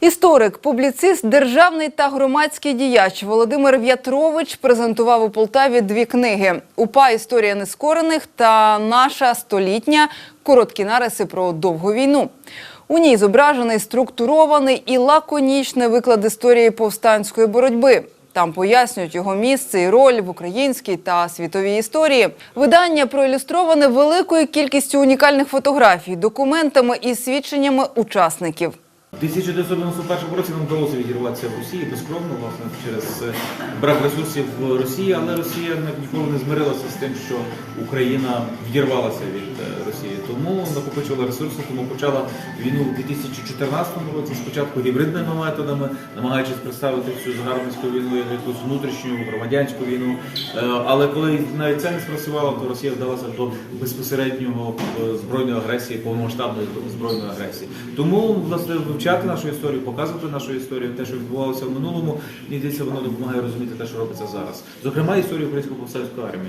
Історик, публіцист, державний та громадський діяч Володимир В'ятрович презентував у Полтаві дві книги: УПА Історія нескорених та наша столітня короткі нариси про довгу війну. У ній зображений структурований і лаконічний виклад історії повстанської боротьби. Там пояснюють його місце і роль в українській та світовій історії. Видання проілюстроване великою кількістю унікальних фотографій, документами і свідченнями учасників. У 1991 році нам вдалося відірватися в Росії безкровно, власне, через е, брак ресурсів в Росії, але Росія ніколи не змирилася з тим, що Україна відірвалася від е. Тому накопичувала ресурси, тому почала війну у 2014 році, спочатку гібридними методами, намагаючись представити цю загарбницьку війну як якусь внутрішню громадянську війну. Е, Але коли навіть це не спрацювало, то Росія вдалася до безпосереднього е, збройної агресії, повномасштабної збройної агресії. Тому власне вивчати нашу історію, показувати нашу історію, те, що відбувалося в минулому, мені здається, воно допомагає розуміти те, що робиться зараз. Зокрема, історію української повстанської армії.